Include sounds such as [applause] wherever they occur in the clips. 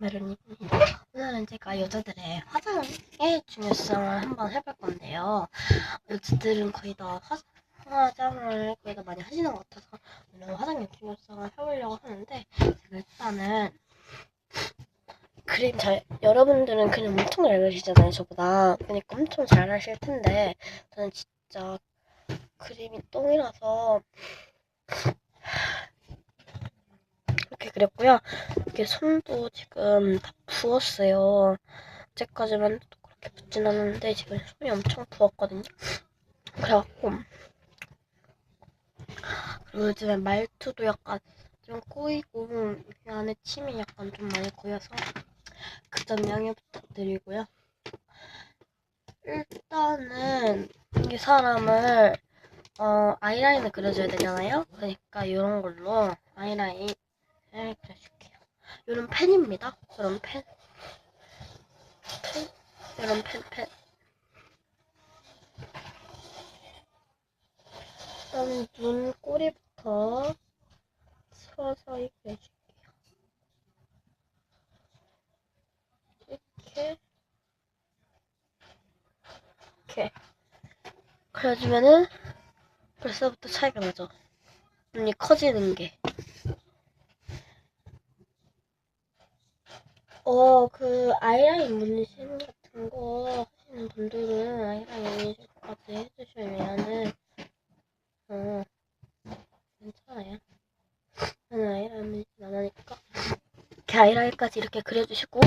마련입니다. 오늘은 제가 여자들의 화장의 중요성을 한번 해볼 건데요. 여자들은 거의 다 화, 화장을 거의 다 많이 하시는 것 같아서 오늘 화장의 중요성을 해보려고 하는데 제가 일단은 그림 잘 여러분들은 그냥 엄청 잘 그리시잖아요 저보다 그러니까 엄청 잘 하실 텐데 저는 진짜 그림이 똥이라서 이렇게 그렸고요. 이게 손도 지금 다 부었어요. 어제까지만 해도 그렇게 붓진 않았는데 지금 손이 엄청 부었거든요. 그래갖고 요즘에 말투도 약간 좀 꼬이고 이 안에 침이 약간 좀 많이 고여서 그 점 양해 부탁드리고요. 일단은 이 사람을 어, 아이라인을 그려줘야 되잖아요. 그러니까 이런 걸로 아이라인 을 그려줄게요. 이런 펜입니다. 이런 펜. 펜. 이런 펜, 펜. 일단 눈 꼬리부터 서서히 그려줄게요. 이렇게. 이렇게. 그려주면은 벌써부터 차이가 나죠. 눈이 커지는 게. 어, 그, 아이라인 문신 같은 거 하시는 분들은 아이라인 문신까지 해주시면은, 어, 괜찮아요. 저는 아이라인 문신 안 하니까. 이렇게 아이라인까지 이렇게 그려주시고,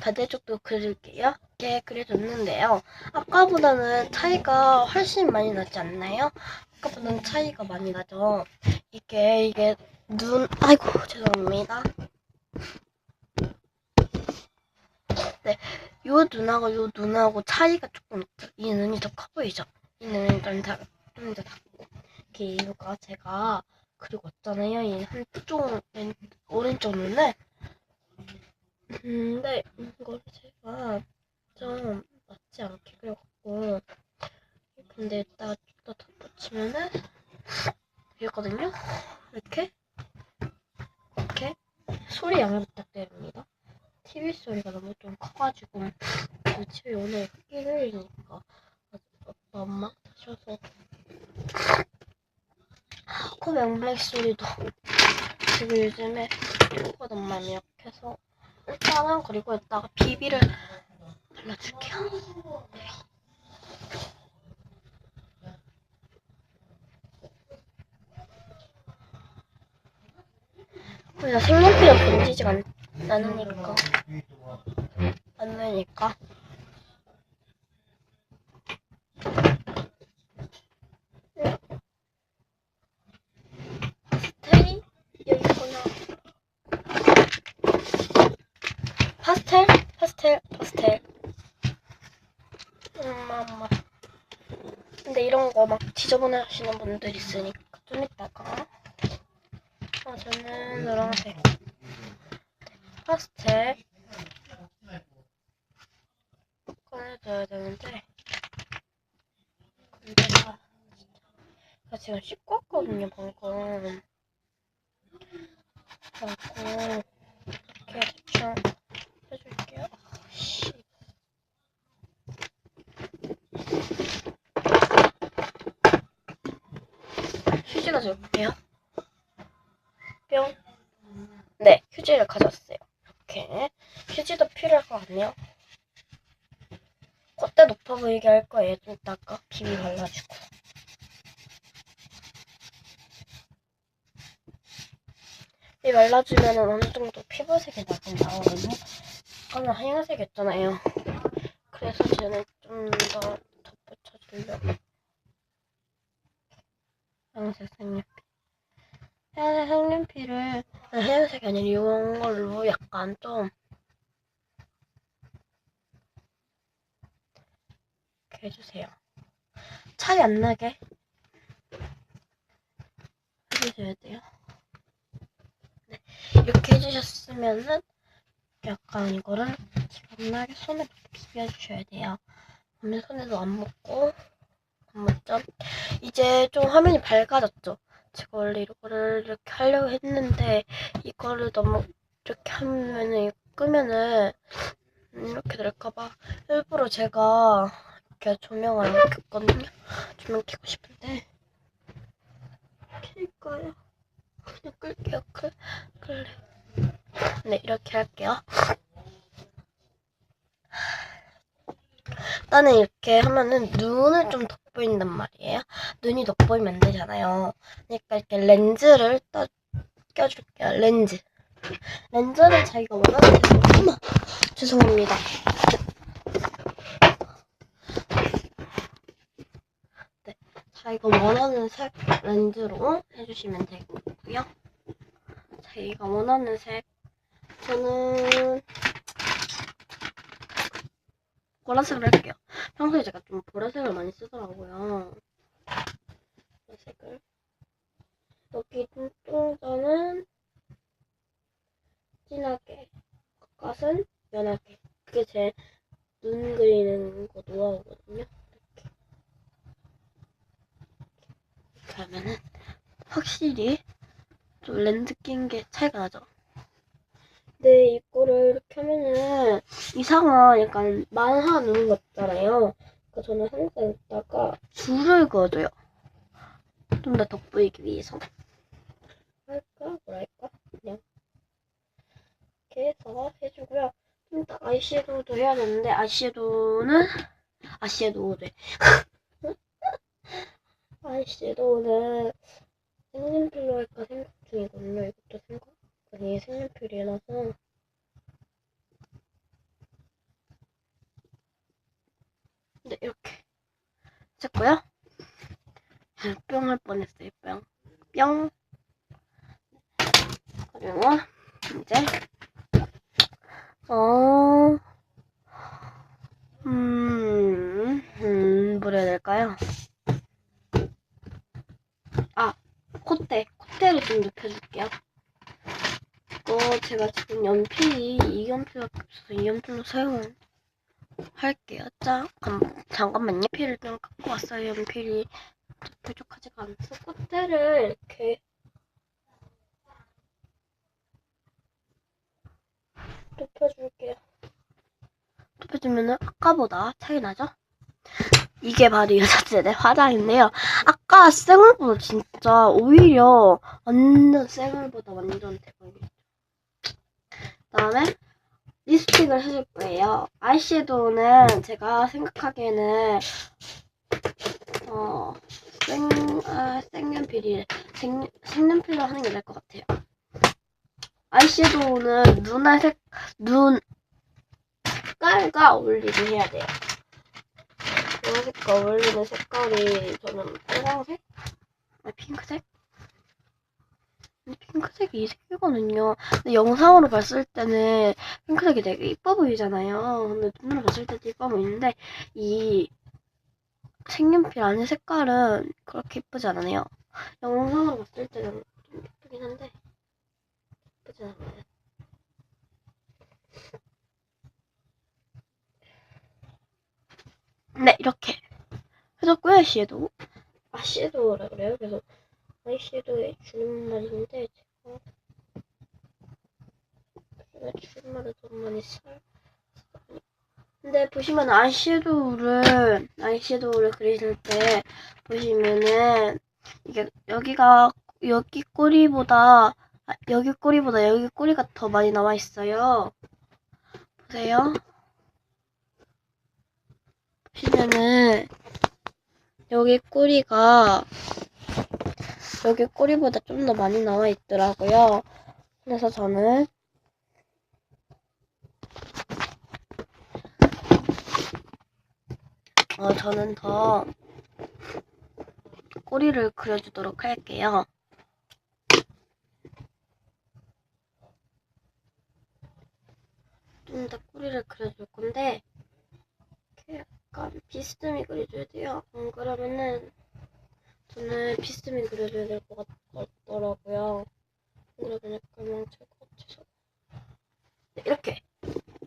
반대쪽도 그려줄게요. 이렇게 그려줬는데요. 아까보다는 차이가 훨씬 많이 나지 않나요? 아까보다는 차이가 많이 나죠. 이게, 이게, 눈, 아이고, 죄송합니다. 요 눈하고 요 눈하고 차이가 조금 있죠. 이 눈이 더 커 보이죠? 이 눈이 좀더 좀더 작고. 이렇게 이유가 제가 그리고 왔잖아요. 이 한쪽 왼 오른쪽 눈을. 근데 이걸 제가 좀 맞지 않게 그려갖고 근데 이따가 좀더 덧붙이면은 되거든요. 이렇게 이렇게 소리 양해 부탁드립니다. TV 소리가 너무 좀 커가지고 그 집에 오늘 일요일이니까 엄마 타셔서 코 명블랙 소리도 지금 요즘에 코가 너무 많이 약해서 일단은 그리고 이따가 비비를 발라줄게요. 그냥 색연필은 번지지가 않, 않으니까 않으니까. 파스텔이 여기 있구나. 파스텔? 파스텔? 파스텔. 엄마 엄마 근데 이런 거 막 지저분해 하시는 분들 있으니까 좀 이따가. 아 저는 노란색. 파스텔 꺼내줘야 되는데 근데 나, 나 지금 씻고 왔거든요 방금 그래갖고 이렇게 대충 해줄게요 씨. 휴지 가져올게요 뿅 네, 휴지를 가져왔어요. 이렇게. 휴지도 필요할 것 같네요. 보이게 할 거예요. 좀 이따가 비비 발라주고. 이 발라주면 어느 정도 피부색이 나긴 나오거든요. 아까는 하얀색이었잖아요. 그래서 저는 좀 더 덧붙여주려고. 하얀색 색연필. 하얀색 색연필을 하얀색이 아니라 이런 걸로 약간 좀 이렇게 해주세요. 차이 안 나게 해주셔야 돼요. 네, 이렇게 해주셨으면은 약간 이거를 기분나게 손에 비벼주셔야 돼요. 그러면 손에도 안 묻고 안 묻죠? 이제 좀 화면이 밝아졌죠? 제가 원래 이거를 이렇게 하려고 했는데 이거를 너무 이렇게 하면은 끄면은 이렇게 될까봐 일부러 제가 이렇게 조명을 안 켰거든요. 조명 켜고 싶은데 켤까요? 그냥 끌게요. 끌, 끌래. 네, 이렇게 할게요. 일단은 이렇게 하면은 눈을 좀 돋보인단 말이에요. 눈이 돋보이면 안 되잖아요. 그러니까 이렇게 렌즈를 떠, 껴줄게요. 렌즈. 렌즈를 자기가 원하는 대로. 죄송합니다. 자기가 원하는 색 렌즈로 해주시면 되고요. 자기가 원하는 색. 저는 보라색을 할게요. 평소에 제가 좀 보라색을 많이 쓰더라고요. 보라색을. 여기 눈동자는 진하게, 가까스는 연하게. 그게 제 눈 그리는 거 노하우거든요. 이렇게. 하면은 확실히 좀 렌즈 낀 게 차이가 나죠. 근데 이거를 이렇게 하면은 이상한 약간 만화 눈 같잖아요. 그러니까 저는 항상 여기다가 줄을 그어줘요. 좀 더 돋보이기 위해서. 할까? 뭐랄까? 그냥. 이렇게 해서 해주고요. 좀 이따 아이섀도우도 해야 되는데, 아이섀도우는, 아이섀도우래. [laughs] 아이섀도우는 색연필로 할까 생각 중이거든요. 이것도 생각, 아니, 색연필이라서. 네, 이렇게. 했고요. 뿅 할 뻔했어요, 뿅. 뿅. 그리고, 이제, 어, 음, 음, 뭘 해야 될까요? 아, 콧대. 콧대를 좀 눕혀줄게요. 이거 제가 지금 연필이 이 연필밖에 없어서 이 연필로 사용을 할게요. 자, 잠- 잠깐만요. 연필을 좀 갖고 왔어요. 연필이 부족하지가 않아서 콧대를 이렇게 눕혀줄게요. 눕혀주면은 아까보다 차이 나죠? 이게 바로 여자들의 화장인데요. 아까 생얼보다 진짜 오히려 완전 생얼보다 완전 대박이죠. 그다음에 립스틱을 해줄 거예요. 아이섀도우는 제가 생각하기에는 어 생, 아, 색연필이 생, 색연필로 하는 게 나을 것 같아요. 아이섀도우는 눈의 색, 눈 색깔과 어울리게 해야 돼요. 눈색과 어울리는 색깔이 저는 빨강색? 아, 핑크색? 핑크색이 이 색이거든요. 근데 영상으로 봤을 때는 핑크색이 되게 이뻐 보이잖아요. 근데 눈으로 봤을 때도 이뻐 보이는데 이 색연필 안에 색깔은 그렇게 이쁘지 않아요. 영상으로 봤을 때는 좀 이쁘긴 한데 이쁘지 않아요. 네, 이렇게 해줬고요, 아이섀도우. 아이섀도우라 그래요. 그래서 아이섀도우의 줄임말인데 제가 제가 줄임말을 너무 많이 써. 근데 보시면 아이섀도우를 아이섀도우를 그리실 때 보시면은 이게 여기가 여기 꼬리보다 아, 여기 꼬리보다 여기 꼬리가 더 많이 나와 있어요. 보세요. 보시면은 여기 꼬리가 여기 꼬리보다 좀 더 많이 나와 있더라고요. 그래서 저는 어 저는 더 꼬리를 그려주도록 할게요. 좀 더 꼬리를 그려줄 건데 약간 비스듬히 그려줘야 돼요. 안 그러면은 저는 비스듬히 그려줘야 될 것 같더라고요. 안 그러면 약간 망칠 것 같아서 네, 이렇게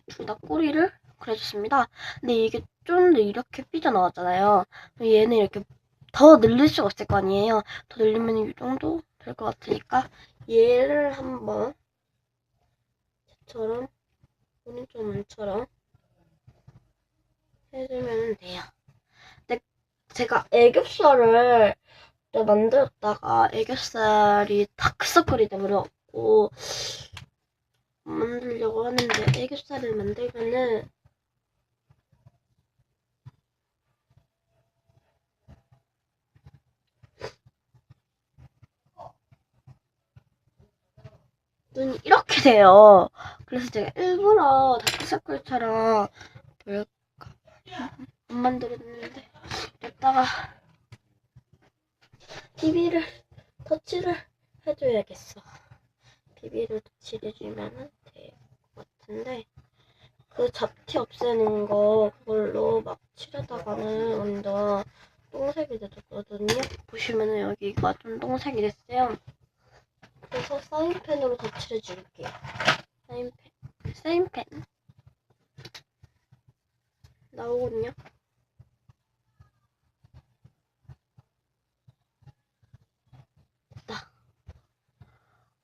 둘 다 꼬리를 그려줬습니다. 근데 이게 좀 더 이렇게 삐져나왔잖아요. 얘는 이렇게 더 늘릴 수가 없을 거 아니에요. 더 늘리면 이 정도 될 것 같으니까 얘를 한번 저처럼 오른쪽처럼 해주면 돼요. 제가 애교살을 또 만들었다가 애교살이 다크서클이 돼버려갖고 안 만들려고 하는데 애교살을 만들면은 눈이 이렇게 돼요. 그래서 제가 일부러 다크서클처럼 보일까 안 만들었는데 이따가 비비를 터치를 해줘야겠어. 비비를 터치를 해주면 될 것 같은데 그 잡티 없애는 거 그걸로 막 칠하다가는 완전 똥색이 되었거든요. 보시면은 여기가 좀 똥색이 됐어요. 그래서 사인펜으로 덧칠해 줄게요. 사인펜. 사인펜. 나오거든요.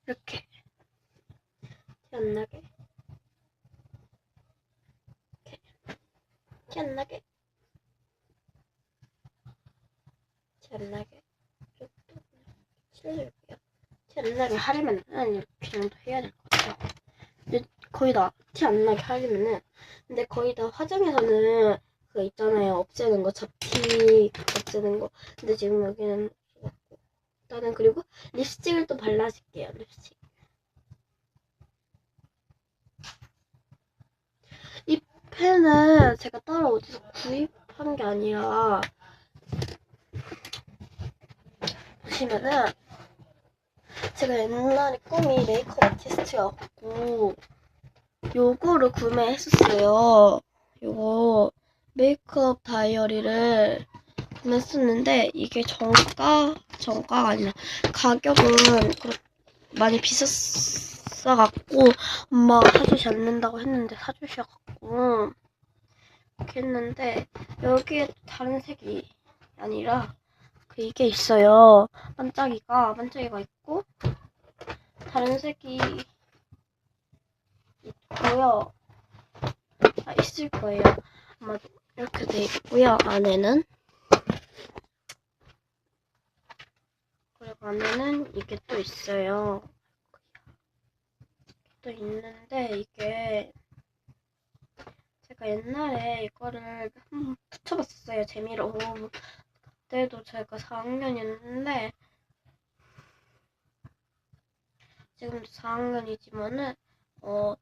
이렇게. 티 안 나게. 이렇게. 티 안 나게. 티 안 나게. 이쪽도 칠해줄게요. 티 안 나게 하려면은 이렇게 정도 해야 될 것 같아요. 근데 거의 다 티 안 나게 하려면은 근데 거의 다 화장에서는 그 있잖아요 없애는 거 잡티 없애는 거 근데 지금 여기는 일단은 그리고 립스틱을 또 발라줄게요 립스틱 이 펜은 제가 따로 어디서 구입한 게 아니라 보시면은 제가 옛날에 꿈이 메이크업 아티스트여갖고 요거를 구매했었어요. 요거 메이크업 다이어리를 구매했었는데 이게 정가 정가가 아니라 가격은 많이 비쌌어갖고 엄마가 사주지 않는다고 했는데 사주셔갖고 이렇게 했는데 여기에 다른 색이 아니라 그 이게 있어요. 반짝이가 반짝이가 있고 다른 색이 있고요. 아, 있을 거예요. 아마도 이렇게 돼 있고요. 안에는 안에는 이게 또 있어요. 또 있는데 이게 제가 옛날에 이거를 한번 붙여봤었어요. 재미로. 그때도 제가 4학년이었는데 지금도 4학년이지만은 어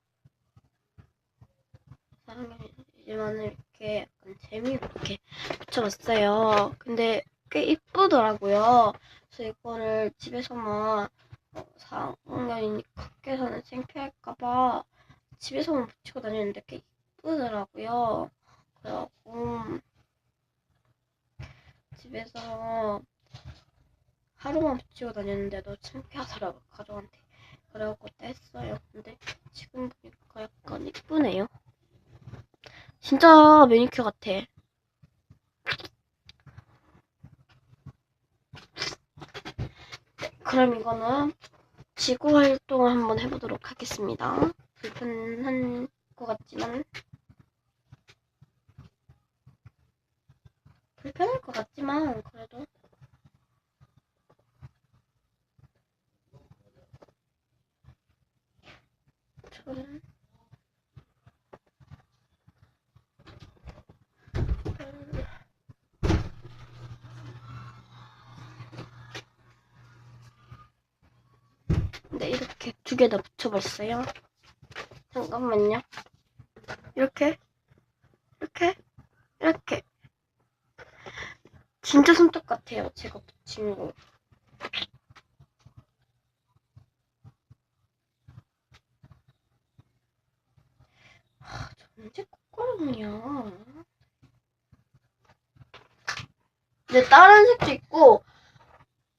4학년이지만은 이렇게 약간 재미로 이렇게 붙여봤어요. 근데 꽤 이쁘더라고요. 그래서 이거를 집에서만 어, 4학년이니까 밖에서는 창피할까봐 집에서만 붙이고 다니는데 꽤 이쁘더라고요. 그래갖고 집에서 하루만 붙이고 다녔는데도 창피하더라고 가족한테 그래갖고 뗐어요 근데 지금 보니까 약간 이쁘네요 진짜 매니큐어 같아 그럼 이거는 지구 활동을 한번 해보도록 하겠습니다. 불편한 것 같지만. 불편할 것 같지만 그래도. 저는 네 이렇게 두 개 다 붙여봤어요 잠깐만요 이렇게 이렇게 이렇게 진짜 손톱 같아요. 제가 붙인 거. 아, 저 언제 콧가람이야. 근데 다른 색도 있고,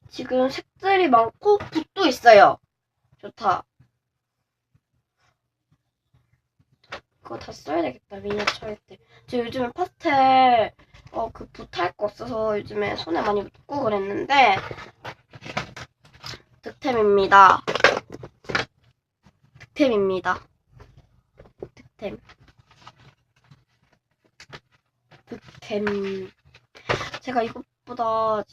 지금 색들이 많고, 붓도 있어요. 좋다. 그거 다 써야 되겠다, 미니어처 할 때. 저 요즘에 파스텔, 어, 그 붓할 거 없어서 요즘에 손에 많이 묻고 그랬는데, 득템입니다. 득템입니다. 득템. 득템. 제가 이것보다